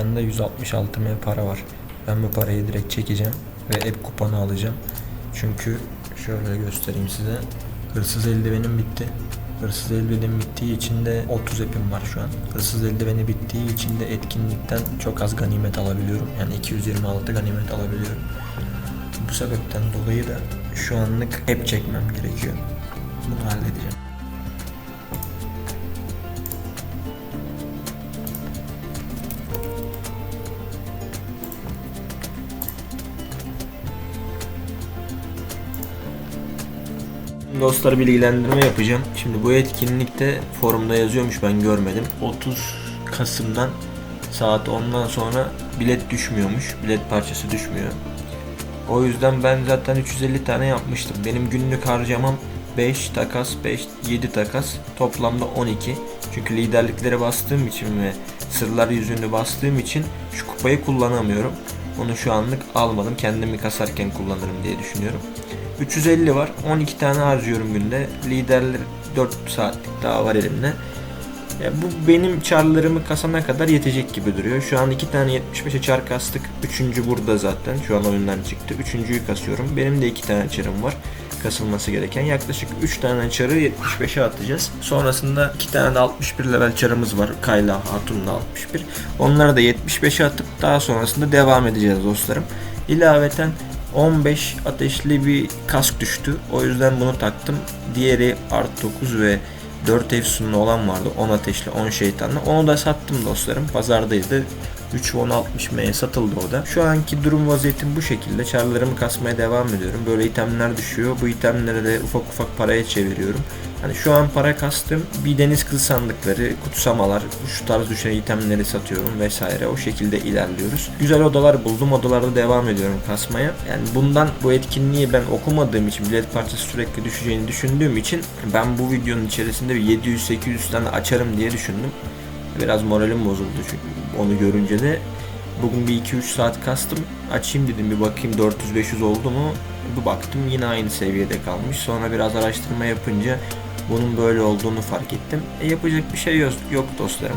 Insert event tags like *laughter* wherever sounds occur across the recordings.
Dükkanında 166 M para var. Ben bu parayı direkt çekeceğim ve app kuponu alacağım. Çünkü şöyle göstereyim size. Hırsız eldivenim bitti. Hırsız eldivenim bittiği için de 30 app'im var şu an. Hırsız eldiveni bittiği için de etkinlikten çok az ganimet alabiliyorum. Yani 226 ganimet alabiliyorum. Bu sebepten dolayı da şu anlık app çekmem gerekiyor. Bunu halledeceğim. Dostlar bilgilendirme yapacağım. Şimdi bu etkinlikte forumda yazıyormuş ben görmedim. 30 Kasım'dan saat 10'dan sonra bilet düşmüyormuş. Bilet parçası düşmüyor. O yüzden ben zaten 350 tane yapmıştım. Benim günlük harcamam 5 takas, 5 7 takas. Toplamda 12. Çünkü liderliklere bastığım için ve sırlar yüzünü bastığım için şu kupayı kullanamıyorum. Onu şu anlık almadım. Kendimi kasarken kullanırım diye düşünüyorum. 350 var. 12 tane harcıyorum günde. Liderler 4 saatlik daha var elimde. Ya bu benim çarlarımı kasana kadar yetecek gibi duruyor. Şu an 2 tane 75'e çar kastık. Üçüncü burada zaten. Şu an oyundan çıktı. Üçüncüyü kasıyorum. Benim de 2 tane çarım var. Kasılması gereken. Yaklaşık 3 tane çarı 75'e atacağız. Sonrasında 2 tane de 61 level çarımız var. Kayla Hatun'da 61. Onları da 75'e atıp daha sonrasında devam edeceğiz dostlarım. İlaveten 15 ateşli bir kask düştü. O yüzden bunu taktım. Diğeri art 9 ve 4 efsunlu olan vardı. 10 ateşli 10 şeytanlı. Onu da sattım dostlarım. Pazardaydı. 3 won 60 M'ye satıldı o da. Şu anki durum vaziyetim bu şekilde. Çarlarımı kasmaya devam ediyorum. Böyle itemler düşüyor. Bu itemleri de ufak ufak paraya çeviriyorum. Hani şu an para kastım bir deniz kızı sandıkları, kutsamalar, şu tarz düşen itemleri satıyorum vesaire. O şekilde ilerliyoruz. Güzel odalar buldum. Odalarda devam ediyorum kasmaya. Yani bundan bu etkinliği ben okumadığım için bilet parçası sürekli düşeceğini düşündüğüm için ben bu videonun içerisinde bir 700-800 tane açarım diye düşündüm. Biraz moralim bozuldu çünkü onu görünce de bugün bir 2-3 saat kastım. Açayım dedim bir bakayım 400-500 oldu mu? Bir baktım yine aynı seviyede kalmış. Sonra biraz araştırma yapınca bunun böyle olduğunu fark ettim. E, yapacak bir şey yok, yok dostlarım.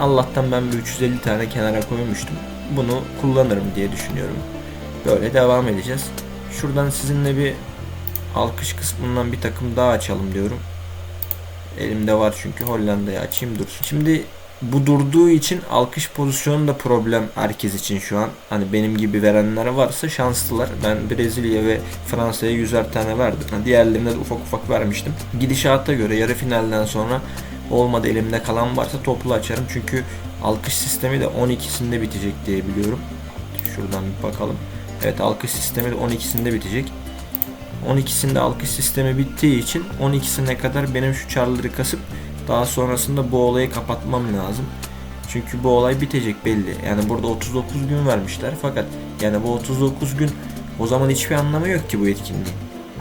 Allah'tan ben bir 350 tane kenara koymuştum. Bunu kullanırım diye düşünüyorum. Böyle devam edeceğiz. Şuradan sizinle bir alkış kısmından bir takım daha açalım diyorum. Elimde var çünkü Hollanda'yı açayım dursun. Şimdi bu durduğu için alkış pozisyonu da problem herkes için şu an. Hani benim gibi verenler varsa şanslılar. Ben Brezilya ve Fransa'ya yüzer tane verdim. Yani diğerlerine de ufak ufak vermiştim. Gidişata göre yarı finalden sonra olmadı elimde kalan varsa toplu açarım. Çünkü alkış sistemi de 12'sinde bitecek diye biliyorum. Şuradan bir bakalım. Evet alkış sistemi de 12'sinde bitecek. 12'sinde alkış sistemi bittiği için 12'sine kadar benim şu çarları kasıp daha sonrasında bu olayı kapatmam lazım. Çünkü bu olay bitecek belli. Yani burada 39 gün vermişler fakat yani bu 39 gün o zaman hiçbir anlamı yok ki bu etkinliğin.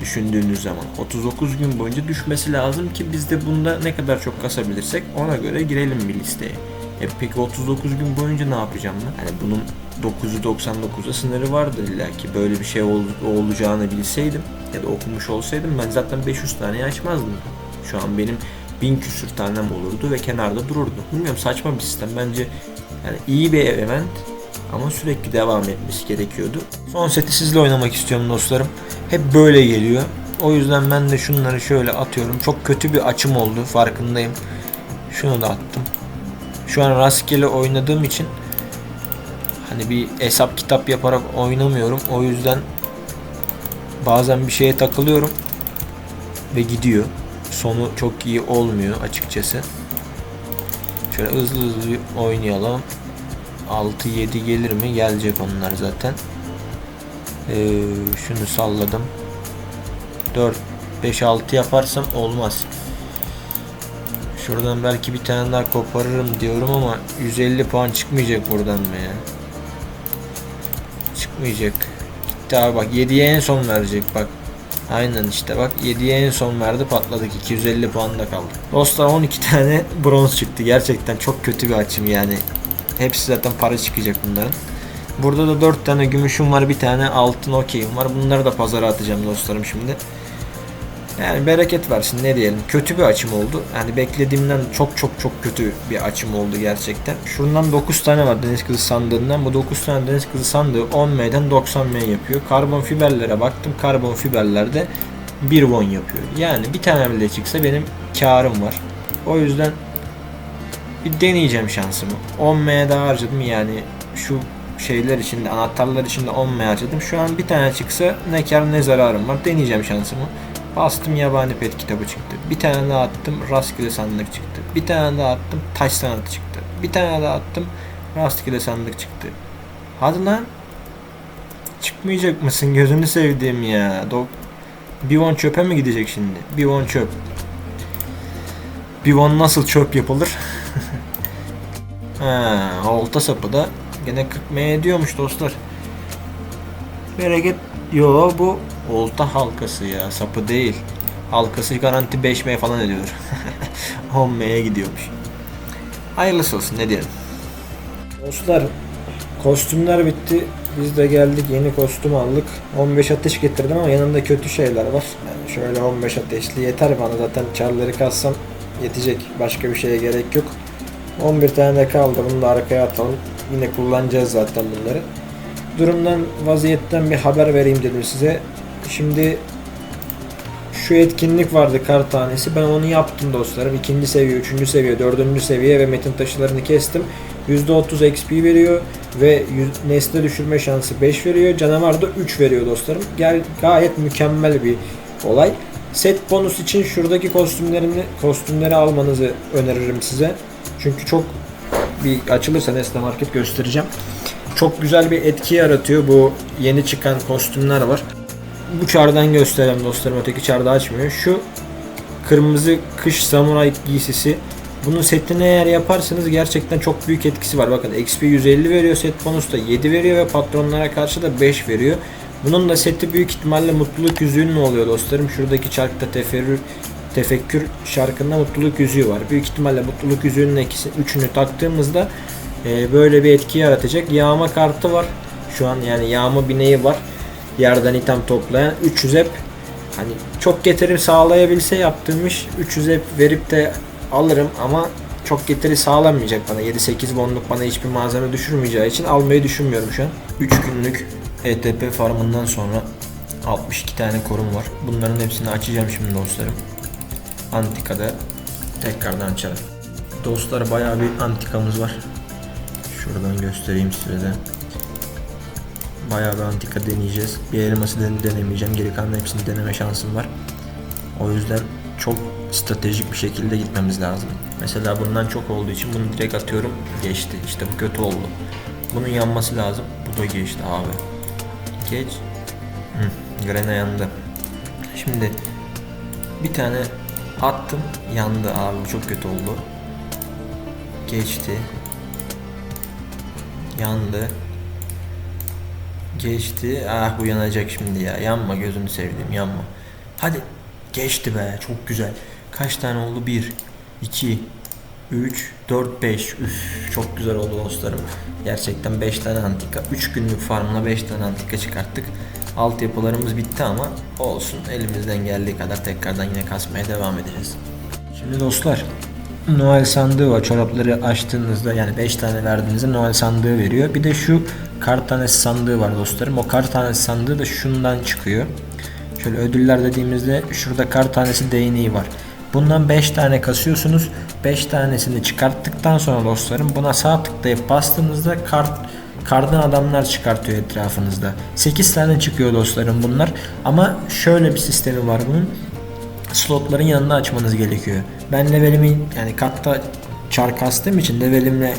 Düşündüğünüz zaman 39 gün boyunca düşmesi lazım ki biz de bunda ne kadar çok kasabilirsek ona göre girelim bir listeye. E peki 39 gün boyunca ne yapacağım ben? Hani bunun 999'a sınırı vardır illa ki. Böyle bir şey ol- olacağını bilseydim ya da okumuş olsaydım ben zaten 500 tane açmazdım. Şu an benim bin küsür tanem olurdu ve kenarda dururdu. Bilmiyorum saçma bir sistem. Bence yani iyi bir event ama sürekli devam etmesi gerekiyordu. Son seti sizle oynamak istiyorum dostlarım. Hep böyle geliyor. O yüzden ben de şunları şöyle atıyorum. Çok kötü bir açım oldu farkındayım. Şunu da attım. Şu an rastgele oynadığım için hani bir hesap kitap yaparak oynamıyorum. O yüzden bazen bir şeye takılıyorum ve gidiyor. Sonu çok iyi olmuyor açıkçası. Şöyle hızlı hızlı oynayalım. 6-7 gelir mi? Gelecek onlar zaten. Ee, şunu salladım. 4 5 6 yaparsam olmaz. Şuradan belki bir tane daha koparırım diyorum ama 150 puan çıkmayacak buradan mı ya? Çıkmayacak. Gitti abi bak 7'ye en son verecek bak. Aynen işte bak 7'ye en son verdi patladık 250 puanda kaldı. Dostlar 12 tane *laughs* bronz çıktı gerçekten çok kötü bir açım yani. Hepsi zaten para çıkacak bunların. Burada da 4 tane gümüşüm var bir tane altın okeyim var. Bunları da pazara atacağım dostlarım şimdi. Yani bereket versin ne diyelim. Kötü bir açım oldu. Yani beklediğimden çok çok çok kötü bir açım oldu gerçekten. Şundan 9 tane var deniz kızı sandığından. Bu 9 tane deniz kızı sandığı 10M'den 90M yapıyor. Karbon fiberlere baktım. Karbon fiberlerde 1 won yapıyor. Yani bir tane bile çıksa benim karım var. O yüzden bir deneyeceğim şansımı. 10M daha harcadım yani şu şeyler içinde anahtarlar içinde 10M harcadım. Şu an bir tane çıksa ne kar ne zararım var. Deneyeceğim şansımı. Bastım yabani pet kitabı çıktı. Bir tane daha attım rastgele sandık çıktı. Bir tane daha attım taş sanatı çıktı. Bir tane daha attım rastgele sandık çıktı. Hadi lan. Çıkmayacak mısın gözünü sevdiğim ya. Dok bir won çöpe mi gidecek şimdi? Bir won çöp. Bir won nasıl çöp yapılır? *laughs* ha, olta sapı da gene 40 M ediyormuş dostlar. Bereket yo bu olta halkası ya sapı değil. Halkası garanti 5M falan ediyor. *laughs* 10M'ye gidiyormuş. Hayırlısı olsun ne diyelim. Dostlar kostümler bitti. Biz de geldik yeni kostüm aldık. 15 ateş getirdim ama yanında kötü şeyler var. Yani şöyle 15 ateşli yeter bana zaten çarları kassam yetecek. Başka bir şeye gerek yok. 11 tane de kaldı. Bunu da arkaya atalım. Yine kullanacağız zaten bunları. Durumdan, vaziyetten bir haber vereyim dedim size. Şimdi şu etkinlik vardı kar tanesi. Ben onu yaptım dostlarım. İkinci seviye, üçüncü seviye, dördüncü seviye ve metin taşılarını kestim. %30 XP veriyor ve nesne düşürme şansı 5 veriyor. Canavar da 3 veriyor dostlarım. Gel, gayet mükemmel bir olay. Set bonus için şuradaki kostümlerini kostümleri almanızı öneririm size. Çünkü çok bir açılırsa Nesne Market göstereceğim. Çok güzel bir etki yaratıyor bu yeni çıkan kostümler var. Bu çardan göstereyim dostlarım öteki çarda açmıyor. Şu kırmızı kış samuray giysisi. Bunun setini eğer yaparsanız gerçekten çok büyük etkisi var. Bakın XP 150 veriyor set bonus da 7 veriyor ve patronlara karşı da 5 veriyor. Bunun da seti büyük ihtimalle mutluluk yüzüğünün oluyor dostlarım. Şuradaki çarkta teferrür tefekkür şarkında mutluluk yüzüğü var. Büyük ihtimalle mutluluk yüzüğünün ikisi, üçünü taktığımızda e, böyle bir etki yaratacak. Yağma kartı var. Şu an yani yağma bineği var. Yerden item toplayan 300 hep hani çok getirim sağlayabilse yaptığım iş 300 hep verip de alırım ama çok getiri sağlamayacak bana. 7-8 bonluk bana hiçbir malzeme düşürmeyeceği için almayı düşünmüyorum şu an. 3 günlük ETP farmından sonra 62 tane korum var. Bunların hepsini açacağım şimdi dostlarım. Antika'da tekrardan açalım. Dostlar bayağı bir antikamız var. Şuradan göstereyim size de. Bayağı bir antika deneyeceğiz. Bir elması den- denemeyeceğim. Geri kalan hepsini deneme şansım var. O yüzden çok stratejik bir şekilde gitmemiz lazım. Mesela bundan çok olduğu için bunu direkt atıyorum. Geçti. İşte bu kötü oldu. Bunun yanması lazım. Bu da geçti abi. Geç. Hı, Grena yandı. Şimdi bir tane attım. Yandı abi. Bu çok kötü oldu. Geçti. Yandı. Geçti. Ah bu yanacak şimdi ya. Yanma gözünü sevdiğim yanma. Hadi. Geçti be. Çok güzel. Kaç tane oldu? 1, 2, 3, 4, 5. Üf, çok güzel oldu dostlarım. Gerçekten 5 tane antika. 3 günlük farmla 5 tane antika çıkarttık. Altyapılarımız bitti ama olsun. Elimizden geldiği kadar tekrardan yine kasmaya devam edeceğiz. Şimdi dostlar Noel sandığı var. Çorapları açtığınızda yani 5 tane verdiğinizde Noel sandığı veriyor. Bir de şu kart tanesi sandığı var dostlarım. O kart tanesi sandığı da şundan çıkıyor. Şöyle ödüller dediğimizde şurada kart tanesi değneği var. Bundan 5 tane kasıyorsunuz. 5 tanesini çıkarttıktan sonra dostlarım buna sağ tıklayıp bastığınızda kart kardan adamlar çıkartıyor etrafınızda. 8 tane çıkıyor dostlarım bunlar. Ama şöyle bir sistemi var bunun slotların yanında açmanız gerekiyor. Ben levelimi yani katta çar kastığım için levelimle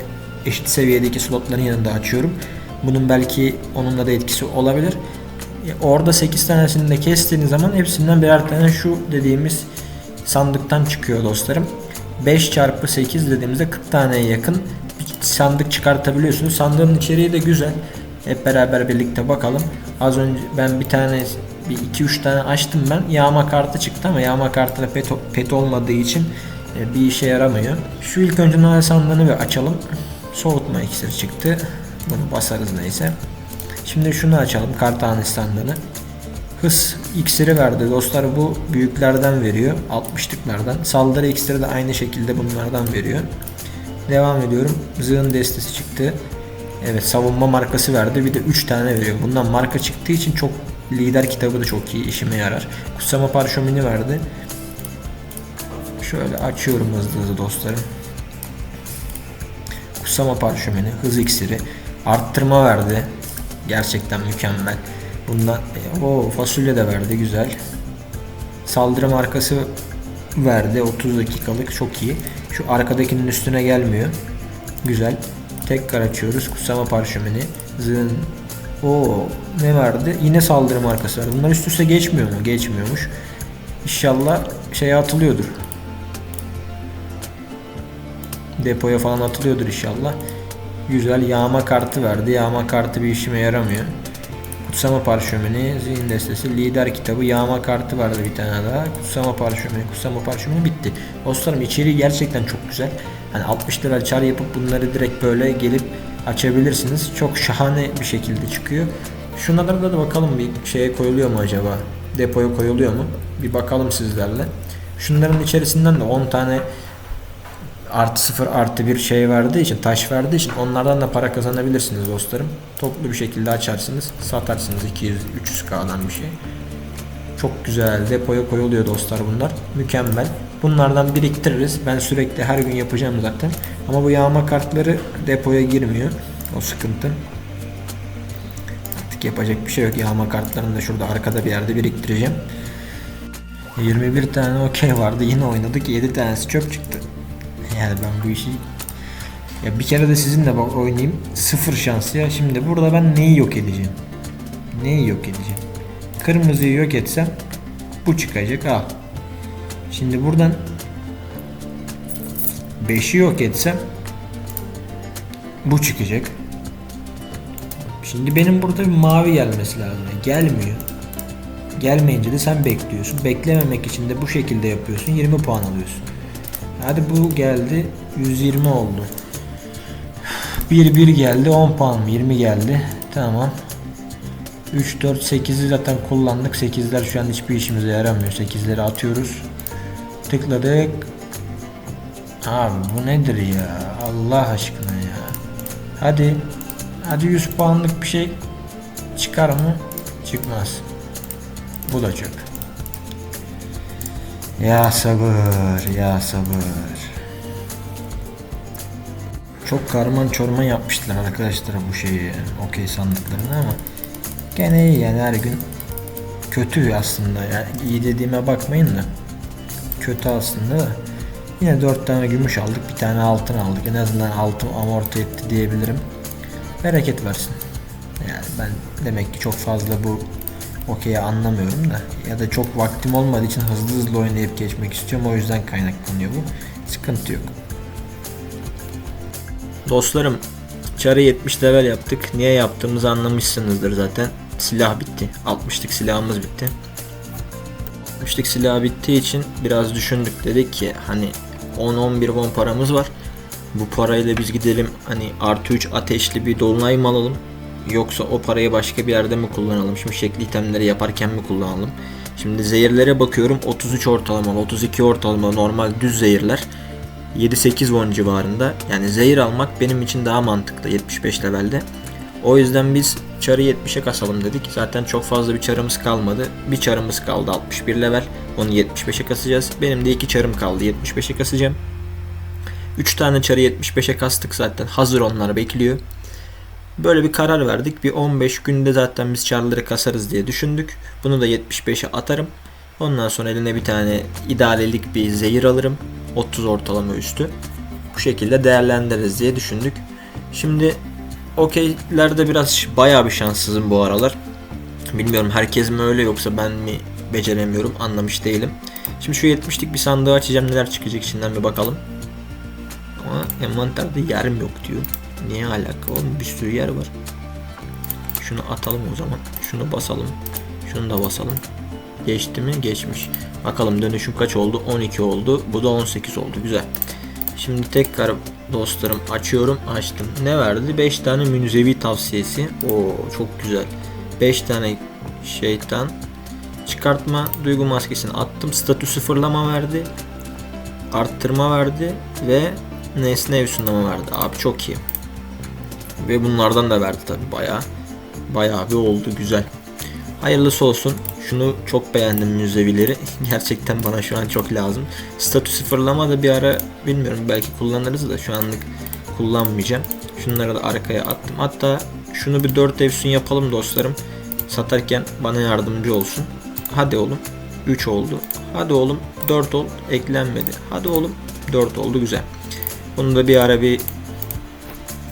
eşit seviyedeki slotların yanında açıyorum. Bunun belki onunla da etkisi olabilir. E, Orada 8 tanesini de kestiğiniz zaman hepsinden birer tane şu dediğimiz sandıktan çıkıyor dostlarım. 5 çarpı 8 dediğimizde 40 taneye yakın bir sandık çıkartabiliyorsunuz. Sandığın içeriği de güzel. Hep beraber birlikte bakalım. Az önce ben bir tane bir 2-3 tane açtım ben. Yağma kartı çıktı ama yağma kartı da pet, pet olmadığı için e, bir işe yaramıyor. Şu ilk önce Noel sandığını bir açalım. Soğutma iksiri çıktı. Bunu basarız neyse. Şimdi şunu açalım kartane sandığını. Hız iksiri verdi dostlar bu büyüklerden veriyor 60'lıklardan. Saldırı iksiri de aynı şekilde bunlardan veriyor. Devam ediyorum. Zığın destesi çıktı. Evet savunma markası verdi. Bir de 3 tane veriyor. Bundan marka çıktığı için çok lider kitabı da çok iyi işime yarar. Kutsama parşömeni verdi. Şöyle açıyorum hızlı hızlı dostlarım. Kutsama parşömeni, hız iksiri, arttırma verdi. Gerçekten mükemmel. Bundan o fasulye de verdi güzel. Saldırı markası verdi 30 dakikalık çok iyi. Şu arkadakinin üstüne gelmiyor. Güzel. Tekrar açıyoruz. Kutsama parşömeni. Zın. O ne verdi? Yine saldırı markası verdi. Bunlar üst üste geçmiyor mu? Geçmiyormuş. İnşallah şeye atılıyordur. Depoya falan atılıyordur inşallah. Güzel yağma kartı verdi. Yağma kartı bir işime yaramıyor. Kutsama parşömeni, zihin destesi, lider kitabı, yağma kartı vardı bir tane daha. Kutsama parşömeni, kutsama parşömeni bitti. Dostlarım içeriği gerçekten çok güzel. Hani 60 level çar yapıp bunları direkt böyle gelip açabilirsiniz. Çok şahane bir şekilde çıkıyor. Şunlara da bakalım bir şeye koyuluyor mu acaba? Depoya koyuluyor mu? Bir bakalım sizlerle. Şunların içerisinden de 10 tane artı 0 artı bir şey verdiği için taş verdiği için onlardan da para kazanabilirsiniz dostlarım. Toplu bir şekilde açarsınız satarsınız 200-300k'dan bir şey. Çok güzel depoya koyuluyor dostlar bunlar. Mükemmel. Bunlardan biriktiririz. Ben sürekli her gün yapacağım zaten. Ama bu yağma kartları depoya girmiyor. O sıkıntı. Artık yapacak bir şey yok. Yağma kartlarını da şurada arkada bir yerde biriktireceğim. 21 tane okey vardı. Yine oynadık. 7 tanesi çöp çıktı. Yani ben bu işi ya bir kere de sizinle bak oynayayım. Sıfır şans ya. Şimdi burada ben neyi yok edeceğim? Neyi yok edeceğim? Kırmızıyı yok etsem bu çıkacak. Al. Şimdi buradan 5'i yok etsem bu çıkacak. Şimdi benim burada bir mavi gelmesi lazım. Gelmiyor. Gelmeyince de sen bekliyorsun. Beklememek için de bu şekilde yapıyorsun. 20 puan alıyorsun. Hadi bu geldi. 120 oldu. 1 1 geldi. 10 puan mı? 20 geldi. Tamam. 3 4 8'i zaten kullandık. 8'ler şu an hiçbir işimize yaramıyor. 8'leri atıyoruz. Tıkladık. Abi bu nedir ya? Allah aşkına ya. Hadi. Hadi 100 puanlık bir şey çıkar mı? Çıkmaz. Bu da çöp. Ya sabır, ya sabır. Çok karman çorman yapmışlar arkadaşlar bu şeyi, okey sandıklarını ama gene iyi yani her gün kötü aslında yani iyi dediğime bakmayın da kötü aslında da yine 4 tane gümüş aldık bir tane altın aldık en azından altın amorti etti diyebilirim bereket versin yani ben demek ki çok fazla bu okey anlamıyorum da ya da çok vaktim olmadığı için hızlı hızlı oynayıp geçmek istiyorum o yüzden kaynaklanıyor bu sıkıntı yok Dostlarım Çarı 70 level yaptık. Niye yaptığımızı anlamışsınızdır zaten. Silah bitti. 60'lık silahımız bitti. 60'lık silah bittiği için biraz düşündük. Dedik ki hani 10-11 won paramız var. Bu parayla biz gidelim hani artı 3 ateşli bir dolunay mı alalım? Yoksa o parayı başka bir yerde mi kullanalım? Şimdi şekli itemleri yaparken mi kullanalım? Şimdi zehirlere bakıyorum 33 ortalama, 32 ortalama normal düz zehirler. 7-8 won civarında. Yani zehir almak benim için daha mantıklı 75 levelde. O yüzden biz çarı 70'e kasalım dedik. Zaten çok fazla bir çarımız kalmadı. Bir çarımız kaldı 61 level. Onu 75'e kasacağız. Benim de iki çarım kaldı 75'e kasacağım. 3 tane çarı 75'e kastık zaten. Hazır onlar bekliyor. Böyle bir karar verdik. Bir 15 günde zaten biz çarları kasarız diye düşündük. Bunu da 75'e atarım. Ondan sonra eline bir tane idarelik bir zehir alırım. 30 ortalama üstü. Bu şekilde değerlendiririz diye düşündük. Şimdi okeylerde biraz bayağı bir şanssızım bu aralar. Bilmiyorum herkes mi öyle yoksa ben mi beceremiyorum anlamış değilim. Şimdi şu 70'lik bir sandığı açacağım neler çıkacak içinden bir bakalım. Ama envanterde yerim yok diyor. Niye alaka oğlum bir sürü yer var. Şunu atalım o zaman. Şunu basalım. Şunu da basalım. Geçti mi? Geçmiş. Bakalım dönüşüm kaç oldu? 12 oldu. Bu da 18 oldu. Güzel. Şimdi tekrar dostlarım açıyorum. Açtım. Ne verdi? 5 tane münzevi tavsiyesi. Oo çok güzel. 5 tane şeytan. çıkartma duygu maskesini attım. Statü sıfırlama verdi. Arttırma verdi ve nesne efsunlama verdi. Abi çok iyi. Ve bunlardan da verdi tabi bayağı. Bayağı bir oldu güzel. Hayırlısı olsun. Şunu çok beğendim müzevileri. *laughs* Gerçekten bana şu an çok lazım. Statü sıfırlama da bir ara bilmiyorum belki kullanırız da şu anlık kullanmayacağım. Şunları da arkaya attım. Hatta şunu bir 4 efsun yapalım dostlarım. Satarken bana yardımcı olsun. Hadi oğlum 3 oldu. Hadi oğlum 4 ol eklenmedi. Hadi oğlum 4 oldu güzel. Bunu da bir ara bir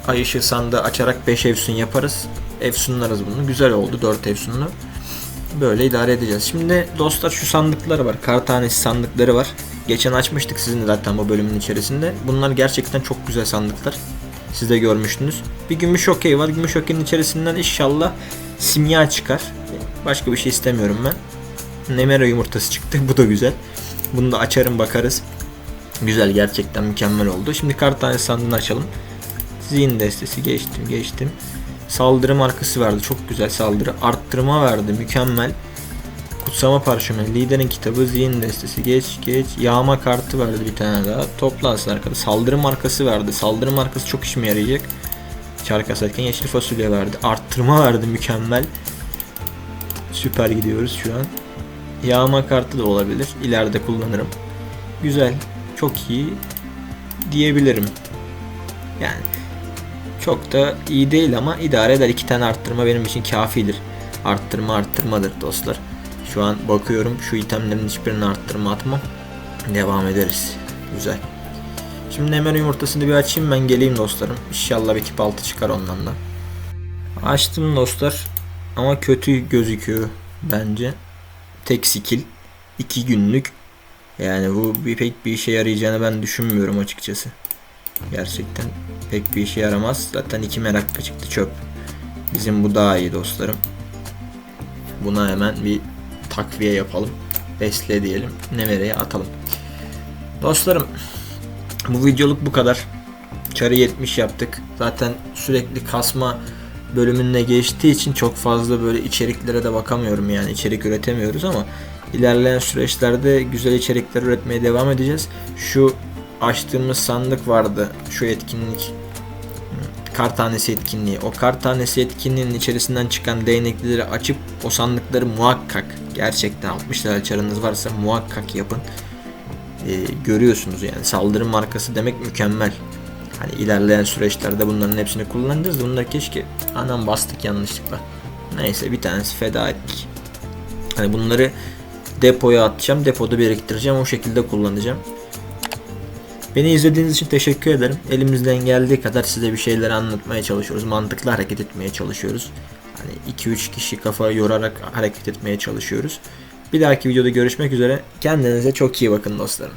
ay ışığı açarak 5 efsun yaparız. Efsunlarız bunu. Güzel oldu 4 efsunlu. Böyle idare edeceğiz. Şimdi dostlar şu sandıkları var. Kar tanesi sandıkları var. Geçen açmıştık sizin de zaten bu bölümün içerisinde. Bunlar gerçekten çok güzel sandıklar. Siz de görmüştünüz. Bir gümüş okey var. Gümüş okeyin içerisinden inşallah simya çıkar. Başka bir şey istemiyorum ben. Nemera yumurtası çıktı. *laughs* Bu da güzel. Bunu da açarım bakarız. Güzel gerçekten mükemmel oldu. Şimdi kar tanesi sandığını açalım. Zihin destesi geçtim geçtim. Saldırı markası verdi. Çok güzel saldırı. Arttırma verdi. Mükemmel. Kutsama parşömeni. Liderin kitabı. Zihin destesi. Geç geç. Yağma kartı verdi bir tane daha. Toplansın arkada. Saldırı markası verdi. Saldırı markası çok işime yarayacak. Çark asarken yeşil fasulye verdi. Arttırma verdi. Mükemmel. Süper gidiyoruz şu an. Yağma kartı da olabilir. İleride kullanırım. Güzel. Çok iyi diyebilirim. Yani çok da iyi değil ama idare eder. İki tane arttırma benim için kafidir. Arttırma arttırmadır dostlar. Şu an bakıyorum şu itemlerin hiçbirini arttırma atmam. Devam ederiz. Güzel. Şimdi hemen yumurtasını bir açayım ben geleyim dostlarım. İnşallah bir tip altı çıkar ondan da. Açtım dostlar. Ama kötü gözüküyor bence. Tek skill. 2 günlük. Yani bu bir pek bir işe yarayacağını ben düşünmüyorum açıkçası. Gerçekten pek bir işe yaramaz. Zaten iki meraklı çıktı çöp. Bizim bu daha iyi dostlarım. Buna hemen bir takviye yapalım. Besle diyelim. Nevereye atalım. Dostlarım bu videoluk bu kadar. Çarı 70 yaptık. Zaten sürekli kasma bölümüne geçtiği için çok fazla böyle içeriklere de bakamıyorum yani içerik üretemiyoruz ama ilerleyen süreçlerde güzel içerikler üretmeye devam edeceğiz. Şu açtığımız sandık vardı. Şu etkinlik kar tanesi etkinliği. O kar tanesi etkinliğinin içerisinden çıkan değnekleri açıp o sandıkları muhakkak gerçekten 60 lira çarınız varsa muhakkak yapın. Ee, görüyorsunuz yani saldırı markası demek mükemmel. Hani ilerleyen süreçlerde bunların hepsini kullanacağız. Bunları keşke anam bastık yanlışlıkla. Neyse bir tanesi feda ettik. Hani bunları depoya atacağım. Depoda biriktireceğim. O şekilde kullanacağım. Beni izlediğiniz için teşekkür ederim. Elimizden geldiği kadar size bir şeyler anlatmaya çalışıyoruz. Mantıklı hareket etmeye çalışıyoruz. Hani 2-3 kişi kafa yorarak hareket etmeye çalışıyoruz. Bir dahaki videoda görüşmek üzere. Kendinize çok iyi bakın dostlarım.